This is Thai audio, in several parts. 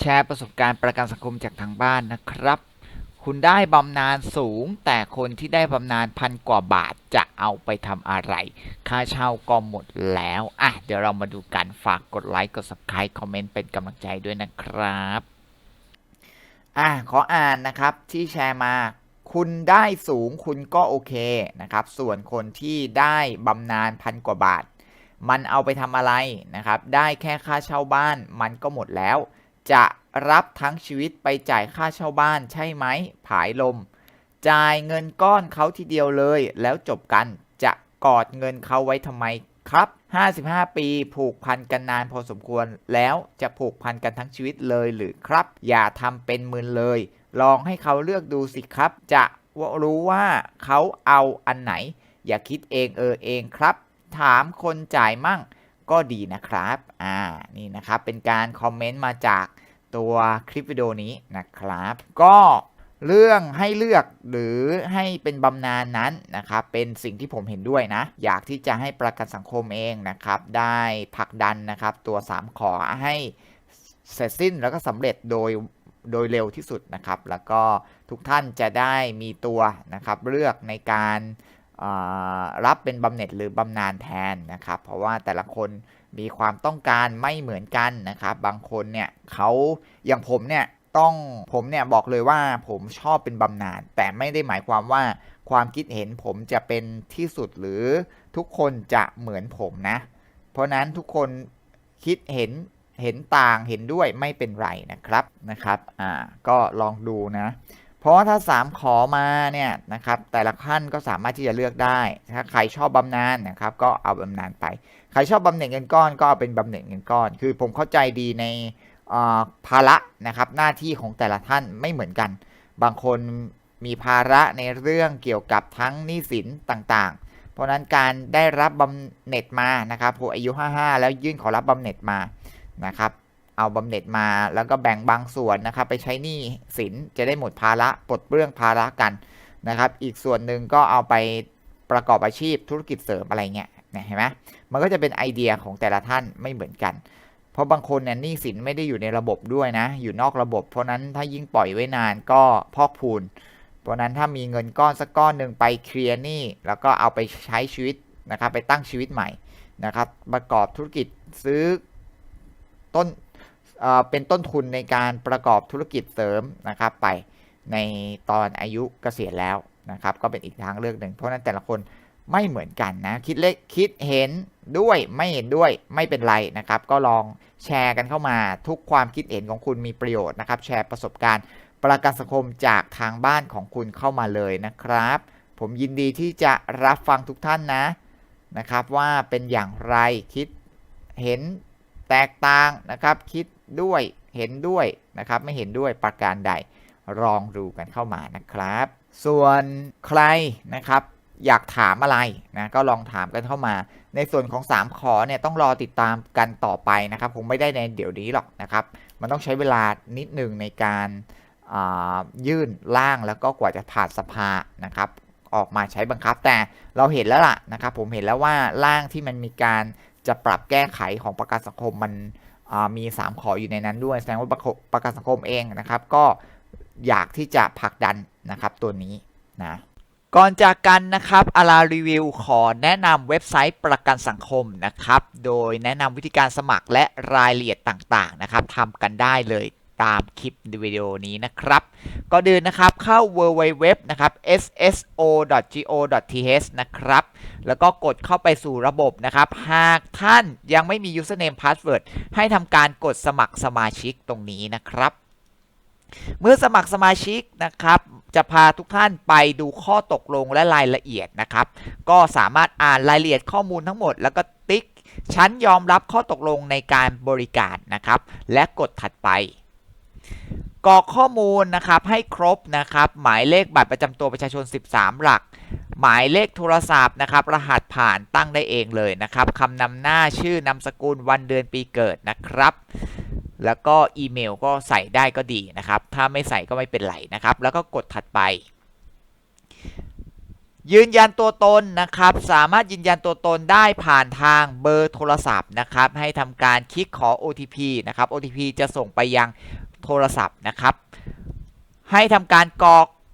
แชร์ประสบการณ์ประกันสังคมจากทางบ้านนะครับ คุณได้บำนาญสูง แต่คนที่ได้บำนาญพันกว่าบาทจะเอาไปทำอะไร ค่าเช่าก็หมดแล้ว อะ เดี๋ยวเรามาดูกัน ฝากกดไลค์ กด subscribe คอมเมนต์เป็นกำลังใจด้วยนะครับ อะ ขออ่านนะครับที่แชร์มาคุณได้สูงคุณก็โอเคนะครับ ส่วนคนที่ได้บำนาญพันกว่าบาท มันเอาไปทำอะไรนะครับ ได้แค่ค่าเช่าบ้านมันก็หมดแล้ว จะรับทั้งชีวิตไปจ่ายค่าเช่าบ้านใช่ไหม ผายลม จ่ายเงินก้อนเขาทีเดียวเลย แล้วจบกัน จะกอดเงินเขาไว้ทำไมครับ 55 ปีผูกพันกันนานพอสมควร แล้วจะผูกพันกันทั้งชีวิตเลยหรือครับ อย่าทำเป็นมึนเลย ลองให้เขาเลือกดูสิครับ จะรู้ว่าเขาเอาอันไหน อย่าคิดเองเออเองครับ ถามคนจ่ายมั่ง ก็ดีนะครับ อ่า นี่นะครับ เป็นการคอมเมนต์มาจากตัวคลิปวิดีโอนี้นะครับ ก็เรื่องให้เลือกหรือให้เป็นบำนาญนั้นนะครับเป็นสิ่งที่ผมเห็นด้วยนะ อยากที่จะให้ประกันสังคมเองนะครับ ได้ผลักดันนะครับ ตัว 3 ขอให้เสร็จสิ้นแล้วก็สำเร็จโดยโดยเร็วที่สุดนะครับ แล้วก็ทุกท่านจะได้มีตัวนะครับเลือกในการ รับเป็นบำเหน็จหรือบำนาญแทนนะครับ เพราะว่าแต่ละคนมีความต้องการไม่เหมือนกันนะครับ บางคนเนี่ยเขาอย่างผมเนี่ยต้องผมเนี่ยบอกเลยว่าผมชอบเป็นบำนาญแต่ไม่ได้หมายความว่าความคิดเห็นผมจะเป็นที่สุดหรือทุกคนจะเหมือนผมนะ เพราะนั้นทุกคนคิดเห็นเห็นต่างเห็นด้วยไม่เป็นไรนะครับนะครับอ่าก็ลองดูนะ เพราะว่าถ้า 3 ขอมาเนี่ยนะครับแต่ละขั้นก็สามารถที่จะเลือกได้ ถ้าใครชอบบำนาญนะครับก็เอาบำนาญไป ใครชอบบำเหน็จเงินก้อนก็เอาเป็นบำเหน็จเงินก้อน คือผมเข้าใจดีในภาระนะครับหน้าที่ของแต่ละท่านไม่เหมือนกัน บางคนมีภาระในเรื่องเกี่ยวกับทั้งหนี้สินต่างๆ เพราะนั้นการได้รับบำเหน็จมานะครับผู้อายุ 55 แล้วยื่นขอรับบำเหน็จมานะครับ เอาบำเหน็จมา แล้วก็แบ่งบางส่วนนะครับไปใช้หนี้สินจะได้หมดภาระปลดเปลื้องภาระกันนะครับ อีกส่วนหนึ่งก็เอาไปประกอบอาชีพธุรกิจเสริมอะไรเงี้ยเนี่ยเห็นไหมมันก็จะเป็นไอเดียของแต่ละท่านไม่เหมือนกัน เพราะบางคนเนี่ยหนี้สินไม่ได้อยู่ในระบบด้วยนะ อยู่นอกระบบ เพราะนั้นถ้ายิ่งปล่อยไว้นานก็พอกพูน เพราะนั้นถ้ามีเงินก้อนสักก้อนหนึ่งไปเคลียร์หนี้แล้วก็เอาไปใช้ชีวิตนะครับ ไปตั้งชีวิตใหม่นะครับ ประกอบธุรกิจซื้อต้น เป็นต้นทุนในการประกอบธุรกิจเสริมนะครับไปในตอนอายุเกษียณแล้วนะครับ ก็เป็นอีกทางเลือกหนึ่ง เพราะฉะนั้นแต่ละคนไม่เหมือนกันนะ คิดเล็กคิดเห็นด้วยไม่เห็นด้วยไม่เป็นไรนะครับ ก็ลองแชร์กันเข้ามาทุกความคิดเห็นของคุณมีประโยชน์นะครับ แชร์ประสบการณ์ ประกันสังคมจากทางบ้านของคุณเข้ามาเลยนะครับ ผมยินดีที่จะรับฟังทุกท่านนะนะครับ ว่าเป็นอย่างไรคิดเห็นแตกต่างนะครับ คิด ด้วยเห็นด้วยนะครับไม่เห็นด้วยประการใดลองดูกันเข้ามานะครับ ส่วนใครนะครับอยากถามอะไรนะก็ลองถามกันเข้ามา ในส่วนของ 3 ขอเนี่ยต้องรอติดตามกันต่อไปนะครับคงไม่ได้ในเดี๋ยวนี้หรอกนะครับ มันต้องใช้เวลานิดหนึ่งในการอ่ายื่นร่างแล้วก็กว่าจะผ่านสภานะครับ ออกมาใช้บังคับแต่เราเห็นแล้วล่ะนะครับ ผมเห็นแล้วว่าร่างที่มันมีการจะปรับแก้ไขของประกันสังคมมัน มี 3 ขออยู่ในนั้นด้วย แสดงว่าประกันสังคมเองนะครับ ก็อยากที่จะผลักดันนะครับตัวนี้นะก่อนจากกันนะครับอารารีวิวขอแนะนำเว็บไซต์ประกันสังคมนะครับ โดยแนะนำวิธีการสมัครและรายละเอียดต่างๆนะครับทำกันได้เลยตามคลิปวิดีโอนี้นะครับก็เดินนะครับเข้า www นะครับ sso.go.th นะครับ แล้วก็กดเข้าไปสู่ระบบนะครับ หากท่านยังไม่มี username password ให้ทำการกดสมัครสมาชิกตรงนี้นะครับเมื่อสมัครสมาชิกนะครับจะพาทุกท่านไปดูข้อตกลงและรายละเอียดนะครับ ก็สามารถอ่านรายละเอียดข้อมูลทั้งหมด แล้วก็ติ๊กฉันยอมรับข้อตกลงในการบริการนะครับ และกดถัดไปกรอกข้อมูลนะครับให้ครบนะครับ หมายเลขบัตรประจำตัวประชาชน 13 หลัก หมายเลขโทรศัพท์นะครับ รหัสผ่านตั้งได้เองเลยนะครับคำนำหน้าชื่อนามสกุลวันเดือนปีเกิดนะครับ แล้วก็อีเมลก็ใส่ได้ก็ดีนะครับ ถ้าไม่ใส่ก็ไม่เป็นไรนะครับ แล้วก็กดถัดไปยืนยันตัวตนนะครับ สามารถยืนยันตัวตนได้ผ่านทางเบอร์โทรศัพท์นะครับ ให้ทำการคลิกขอ OTP นะครับ OTP จะส่งไปยังโทรศัพท์นะครับ ให้ทำการกรอก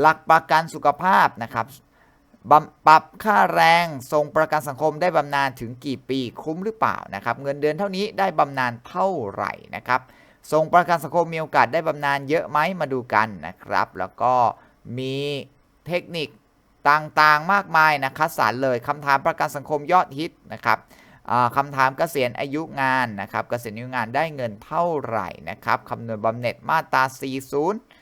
หลักประกันสุขภาพนะครับบปรับค่าแรงทรงประกันสังคมได้บำนาญถึงกี่ปีคุ้มหรือเปล่านะครับ เงินเดือนเท่านี้ได้บำนาญเท่าไหร่นะครับทรงประกันสังคมมีโอกาสได้บำนาญเยอะไหมมาดูกันนะครับ แล้วก็มีเทคนิคต่างๆมากมายนะคัดสรรเลยคำถามประกันสังคมยอดฮิตนะครับคำถามเกษียณอายุงานนะครับเกษียณอายุงานได้เงินเท่าไหร่นะครับคำนวณบำเหน็จมาตรา 40